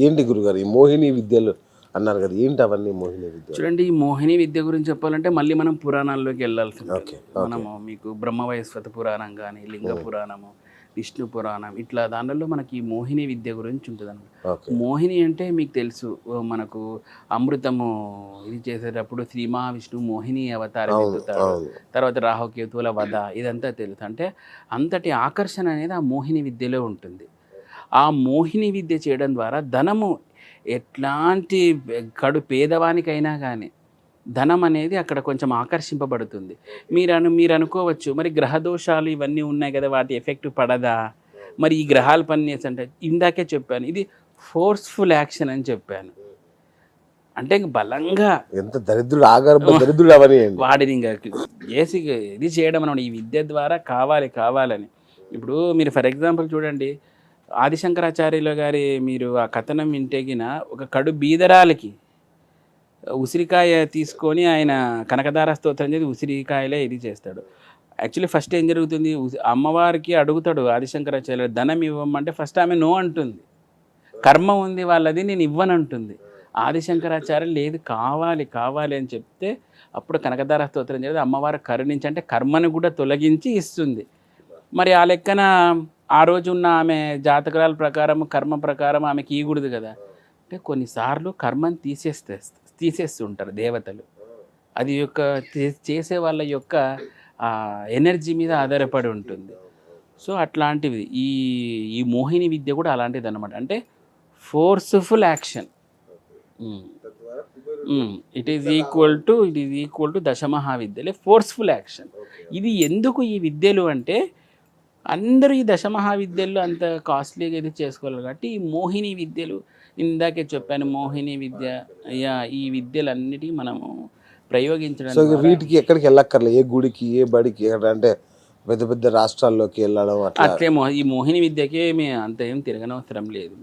ఏంటి గురుగారు? ఈ మోహిని విద్యలు అన్నారు కదా ఏంటి అవన్నీ మోహిని విద్యలు? చూడండి ఈ మోహిని విద్య గురించి చెప్పాలంటే మళ్ళీ మనం పురాణాల్లోకి వెళ్ళాల్సి ఉంటుంది మనము మీకు బ్రహ్మవైస్వత పురాణం కానీ లింగ పురాణము విష్ణు పురాణం ఇట్లా దానిలో మనకి ఈ మోహిని విద్య గురించి ఉంటుంది ఓకే. మోహిని అంటే మీకు తెలుసు మనకు అమృతము ఇది చేసేటప్పుడు శ్రీ మహావిష్ణువు మోహిని అవతారం తర్వాత రాహుకేతువుల వధ ఇదంతా తెలుసు. అంటే అంతటి ఆకర్షణ అనేది ఆ మోహిని విద్యలో ఉంటుంది. ఆ మోహిని విద్య చేయడం ద్వారా ధనము ఎట్లాంటి కడు పేదవానికైనా కానీ ధనం అనేది అక్కడ కొంచెం ఆకర్షింపబడుతుంది. మీరు అను మీరు అనుకోవచ్చు మరి గ్రహ దోషాలు ఇవన్నీ ఉన్నాయి కదా వాటి ఎఫెక్ట్ పడదా? మరి ఈ గ్రహాలు పనిచేసి అంటే ఇందాకే చెప్పాను ఇది ఫోర్స్ఫుల్ యాక్షన్ అని చెప్పాను. అంటే ఇంక బలంగా ఎంత దరిద్రుడు ఆగర్భ దరిద్రుడు అవని వాడిని ఇంకా చేసి ఇది చేయడం అన్నమాట. ఈ విద్య ద్వారా కావాలి కావాలని. ఇప్పుడు మీరు ఫర్ ఎగ్జాంపుల్ చూడండి ఆదిశంకరాచార్యుల గారి మీరు ఆ కథనం వింటేగిన ఒక కడు బీదరాలకి ఉసిరికాయ తీసుకొని ఆయన కనకదార స్తోత్రం చేసి ఉసిరికాయలే ఇది చేస్తాడు. యాక్చువల్లీ ఫస్ట్ ఏం జరుగుతుంది? అమ్మవారికి అడుగుతాడు ఆదిశంకరాచార్యులు ధనం ఇవ్వమంటే ఫస్ట్ ఆమె నో అంటుంది. కర్మ ఉంది వాళ్ళది నేను ఇవ్వనంటుంది ఆదిశంకరాచార్య లేదు కావాలి కావాలి అని చెప్తే అప్పుడు కనకదార స్తోత్రం చేసి అమ్మవారు కరుణించి అంటే కర్మను కూడా తొలగించి ఇస్తుంది. మరి ఆ లెక్కన ఆ రోజు ఉన్న ఆమె జాతకాల ప్రకారం కర్మ ప్రకారం ఆమెకి ఇయకూడదు కదా. అంటే కొన్నిసార్లు కర్మని తీసేస్తే తీసేస్తుంటారు దేవతలు. అది యొక్క చేసే వాళ్ళ యొక్క ఎనర్జీ మీద ఆధారపడి ఉంటుంది. సో అట్లాంటివి. ఈ ఈ మోహిని విద్య కూడా అలాంటిది అనమాట అంటే forceful action it is equal to it is equal to దశమహావిద్యలే forceful action ఇది ఎందుకు ఈ విద్యలు అంటే అందరూ ఈ దశమహావిద్యలు అంత కాస్ట్లీగా ఇది చేసుకోవాలి కాబట్టి ఈ మోహిని విద్యలు ఇందాకే చెప్పాను మోహిని విద్య యా ఈ విద్యలన్నిటికీ మనము ప్రయోగించడం సో వీటికి ఎక్కడికి వెళ్ళక్కర్లే ఏ గుడికి ఏ బడికి ఎక్కడ అంటే పెద్ద పెద్ద రాష్ట్రాల్లోకి వెళ్ళడం అట్లా. ఈ మోహిని విద్యకి మీ అంత ఏం తిరగనవసరం లేదు.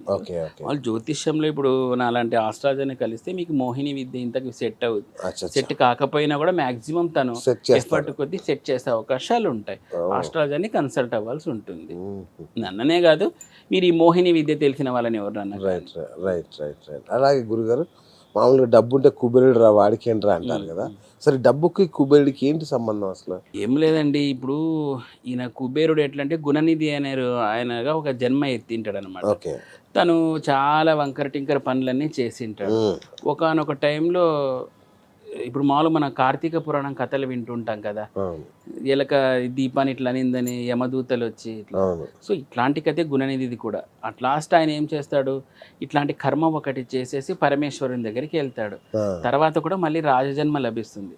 వాళ్ళు జ్యోతిష్యంలో ఇప్పుడు నాలాంటి ఆస్ట్రాజని కలిస్తే మీకు మోహిని విద్య ఇంతకు సెట్ అవుతుంది సెట్ కాకపోయినా కూడా మాక్సిమం తను ఎఫర్ట్ కొద్దీ సెట్ చేసే అవకాశాలు ఉంటాయి. ఓ. ఆస్ట్రాలజీని కన్సల్ట్ అవ్వాల్సి ఉంటుంది. మ్మ్. నన్ననే కాదు మీరు ఈ మోహిని విద్య తెలిసిన వాళ్ళని ఎవరన్నా రైట్ రైట్ రైట్ రైట్. అలాగే గురుగారు మామూలుగా డబ్బు ఉంటే కుబేరుడు రా వాడికి ఏంట్రా అంటారు కదా. సరే డబ్బుకి కుబేరుడికి ఏంటి సంబంధం అసలు? ఏం లేదండి ఇప్పుడు ఈయన కుబేరుడు ఎట్లా అంటే గుణనిధి అనే ఆయనగా ఒక జన్మ ఎత్తింటాడు అనమాట ఓకే. తను చాలా వంకర టింకర పనులన్నీ చేసింటాడు. ఒకనొక టైంలో ఇప్పుడు మామూలు మన కార్తీక పురాణం కథలు వింటుంటాం కదా. ఎలక దీపాన్ని ఇట్లా అనిందని యమదూతలు వచ్చి సో ఇట్లాంటి కథే గుణనిధిది కూడా. అట్ లాస్ట్ ఆయన ఏం చేస్తాడు? ఇట్లాంటి కర్మ ఒకటి చేసేసి పరమేశ్వరుని దగ్గరికి వెళ్తాడు. తర్వాత కూడా మళ్ళీ రాజజన్మ లభిస్తుంది.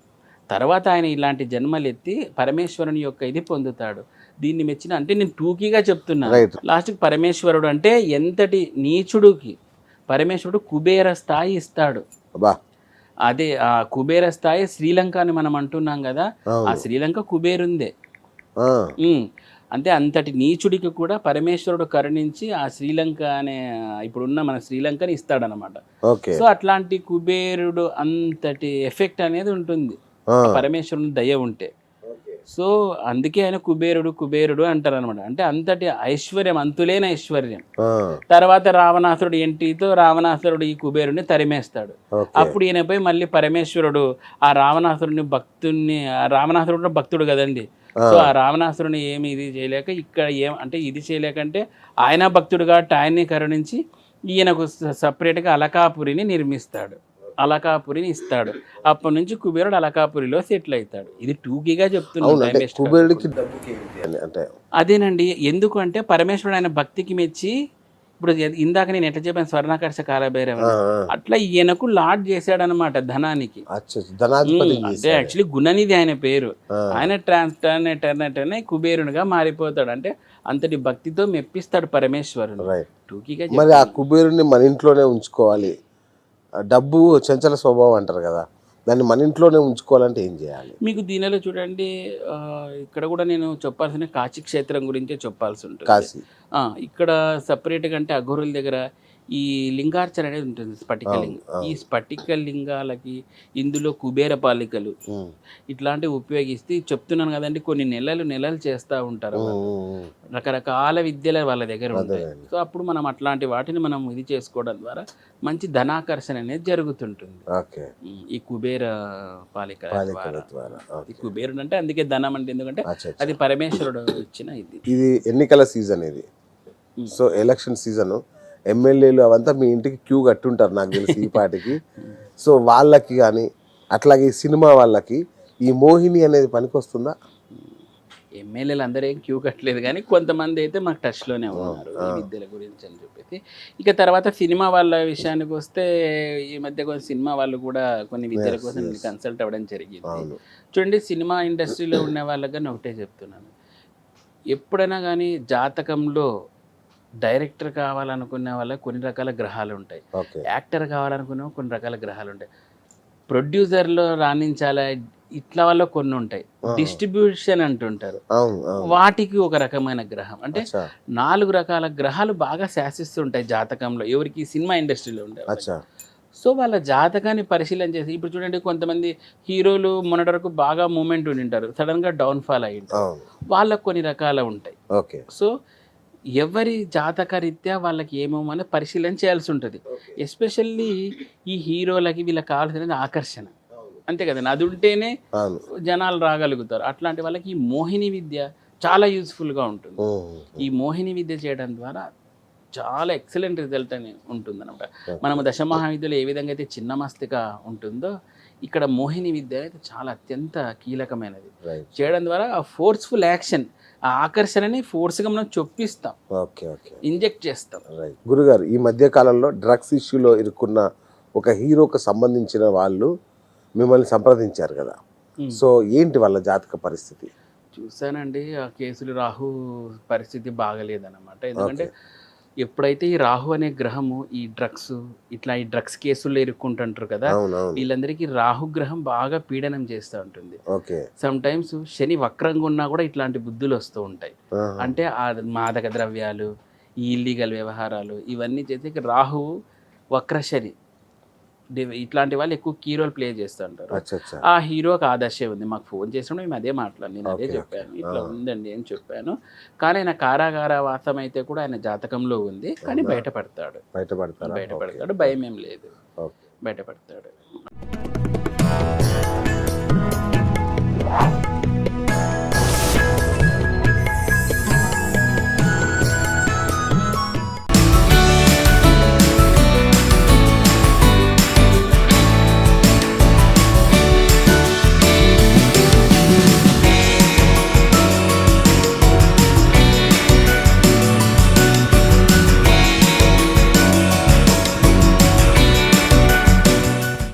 తర్వాత ఆయన ఇలాంటి జన్మలు ఎత్తి పరమేశ్వరుని యొక్క ఇది పొందుతాడు. దీన్ని మెచ్చిన అంటే నేను టూకీగా చెప్తున్నా. రైట్. లాస్ట్కి పరమేశ్వరుడు అంటే ఎంతటి నీచుడుకి పరమేశ్వరుడు కుబేర స్థాయి ఇస్తాడు. అదే ఆ కుబేర స్థాయి శ్రీలంక అని మనం అంటున్నాం కదా ఆ శ్రీలంక కుబేరుందే. అంటే అంతటి నీచుడికి కూడా పరమేశ్వరుడు కరుణించి ఆ శ్రీలంక అనే ఇప్పుడున్న మన శ్రీలంకని ఇస్తాడనమాట సో అట్లాంటి కుబేరుడు అంతటి ఎఫెక్ట్ అనేది ఉంటుంది. పరమేశ్వరుని దయ ఉంటే. సో అందుకే ఆయన కుబేరుడు కుబేరుడు అంటారు అనమాట అంటే అంతటి ఐశ్వర్యం అంతులేని ఐశ్వర్యం. తర్వాత రావణాసురుడు ఎంటితో రావణాసురుడు ఈ కుబేరుని తరిమేస్తాడు. అప్పుడు ఈయన పోయి మళ్ళీ పరమేశ్వరుడు ఆ రావణాసురుని భక్తుని ఆ రావణాసురుడు భక్తుడు కదండి. సో ఆ రావణాసురుని ఏమి ఇది చేయలేక ఇక్కడ ఏం అంటే ఇది చేయలేకంటే ఆయన భక్తుడు కాబట్టి ఆయన్ని కరుణించి ఈయనకు సపరేట్గా అలకాపురిని నిర్మిస్తాడు. అలకాపురిని ఇస్తాడు. అప్పటి నుంచి కుబేరుడు అలకాపురిలో సెటిల్ అవుతాడు. ఇది టూకీగా చెప్తున్నాడు అదేనండి ఎందుకు అంటే పరమేశ్వరుడు ఆయన భక్తికి మెచ్చి ఇప్పుడు ఇందాక నేను ఎట్లా చెప్పాను స్వర్ణాకర్ష కాలభైరవ అట్లా ఈయనకు లాడ్ చేశాడనమాట ధనానికి. అంటే యాక్చువల్లీ గుణనిధి ఆయన పేరు. ఆయన ట్రాన్స్ టర్న్ టర్న్ అనే కుబేరునిగా మారిపోతాడు. అంటే అంతటి భక్తితో మెప్పిస్తాడు పరమేశ్వరుడు టూకీగా మరి ఆ కుబేరుని మన ఇంట్లోనే ఉంచుకోవాలి. డబ్బు చంచల స్వభావం అంటారు కదా దాన్ని మన ఇంట్లోనే ఉంచుకోవాలంటే ఏం చేయాలి? మీకు దీనిలో చూడండి ఇక్కడ కూడా నేను చెప్పాల్సిన కాశీ క్షేత్రం గురించే చెప్పాల్సి ఉంటుంది. కాశీ. ఆ, ఇక్కడ సపరేట్గా అంటే అఘోరుల దగ్గర ఈ లింగార్చన అనేది ఉంటుంది స్ఫటిక లింగం. ఈ స్ఫటిక లింగాలకి ఇందులో కుబేర పాలికలు ఇట్లాంటివి ఉపయోగిస్తే చెప్తున్నాను కదండి కొన్ని నెలలు నెలలు చేస్తూ ఉంటారు రకరకాల విద్యలు వాళ్ళ దగ్గర ఉంటాయి. సో అప్పుడు మనం అట్లాంటి వాటిని మనం ఇది చేసుకోవడం ద్వారా మంచి ధనాకర్షణ అనేది జరుగుతుంటుంది. ఈ కుబేర పాలిక పాలికల ద్వారా. ఈ కుబేరుడు అంటే అందుకే ధనం అంటే ఎందుకంటే. అది పరమేశ్వరుడు ఇచ్చిన ఇది. ఇది ఎన్నికల సీజన్ ఇది. సో ఎలక్షన్ సీజన్ ఎమ్మెల్యేలు అవంతా మీ ఇంటికి క్యూ కట్టుంటారు నాకు తెలిసి ఈ పాటికి. సో వాళ్ళకి కానీ అట్లాగే ఈ సినిమా వాళ్ళకి ఈ మోహిని అనేది పనికొస్తుందా? ఎమ్మెల్యేలు అందరూ ఏం క్యూ కట్టలేదు కానీ కొంతమంది అయితే మాకు టచ్లోనే ఉన్నారు విద్యల గురించి అని చెప్పేసి. ఇక తర్వాత సినిమా వాళ్ళ విషయానికి వస్తే ఈ మధ్య కొన్ని సినిమా వాళ్ళు కూడా కొన్ని విద్యల కోసం. కన్సల్ట్ అవ్వడం జరిగింది. చూడండి సినిమా ఇండస్ట్రీలో ఉన్న వాళ్ళకి కానీ ఒకటే చెప్తున్నాను. ఎప్పుడైనా కానీ జాతకంలో డైరెక్టర్ కావాలనుకునే వాళ్ళకి కొన్ని రకాల గ్రహాలు ఉంటాయి యాక్టర్ కావాలనుకునే కొన్ని రకాల గ్రహాలు ఉంటాయి ప్రొడ్యూసర్లో రాణించాలా? ఇట్లా వల్ల కొన్ని ఉంటాయి. డిస్ట్రిబ్యూషన్ అంటుంటారు. వాటికి ఒక రకమైన గ్రహం. అంటే నాలుగు రకాల గ్రహాలు బాగా శాసిస్తుంటాయి జాతకంలో. ఎవరికి? సినిమా ఇండస్ట్రీలో. అచ్చా. సో వాళ్ళ జాతకాన్ని పరిశీలన చేసి ఇప్పుడు చూడండి కొంతమంది హీరోలు మొన్నటి వరకు బాగా మూమెంట్ ఉండి ఉంటారు సడన్గా డౌన్ఫాల్ అయ్యి ఉంటారు వాళ్ళకు కొన్ని రకాల ఉంటాయి. ఓకే. సో ఎవరి జాతక రీత్యా వాళ్ళకి ఏమేమో అని పరిశీలన చేయాల్సి ఉంటుంది. ఎస్పెషల్లీ ఈ హీరోలకి వీళ్ళకి కావాల్సినది ఆకర్షణ. అంతే కదండి అది ఉంటేనే జనాలు రాగలుగుతారు. అట్లాంటి వాళ్ళకి ఈ మోహిని విద్య చాలా యూస్ఫుల్గా ఉంటుంది. ఈ మోహిని విద్య చేయడం ద్వారా చాలా ఎక్సలెంట్ రిజల్ట్ అని ఉంటుంది అనమాట మనము దశమహావిద్యలో ఏ విధంగా అయితే చిన్న మస్తిక ఉంటుందో ఇక్కడ మోహిని విద్య అనేది చాలా అత్యంత కీలకమైనది. చేయడం ద్వారా ఆ ఫోర్స్ఫుల్ యాక్షన్ ఆ ఆకర్షణని ఫోర్స్గా మనం చొప్పిస్తాం. Okay okay. ఇంజెక్ట్ చేస్తాం. రైట్ గురుగారు ఈ మధ్య కాలంలో డ్రగ్స్ ఇష్యూలో ఇరుక్కున్న ఒక హీరోకు సంబంధించిన వాళ్ళు మిమ్మల్ని సంప్రదించారు కదా. Hmm. సో ఏంటి వాళ్ళ జాతక పరిస్థితి? చూశానండి ఆ కేసులు రాహు పరిస్థితి బాగలేదన్నమాట. ఎందుకంటే ఎప్పుడైతే ఈ రాహు అనే గ్రహము ఈ డ్రగ్స్ ఇట్లా ఈ డ్రగ్స్ కేసుల్లో ఇరుక్కుంటుంటారు కదా వీళ్ళందరికీ రాహు గ్రహం బాగా పీడనం చేస్తూ ఉంటుంది. సమ్ టైమ్స్ శని వక్రంగా ఉన్నా కూడా ఇట్లాంటి బుద్ధులు వస్తూ ఉంటాయి. అంటే ఆ మాదక ద్రవ్యాలు ఈ ఇల్లీగల్ వ్యవహారాలు ఇవన్నీ చేసి రాహువు వక్రశని డి- ఇట్లాంటి వాళ్ళు ఎక్కువ కీ రోల్ ప్లే చేస్తుంటారు. ఆ హీరోకి ఆదర్శే ఉంది. మాకు ఫోన్ చేసినప్పుడు మేము అదే మాట్లాడి నేను అదే చెప్పాను. ఇట్లా. ఉందండి అని చెప్పాను. కానీ ఆయన కారాగార వాసం అయితే కూడా ఆయన జాతకంలో ఉంది. కానీ? బయటపడతాడు. బయటపడతారా? బయటపడతాడు. భయం ఏం లేదు. బయటపడతాడు.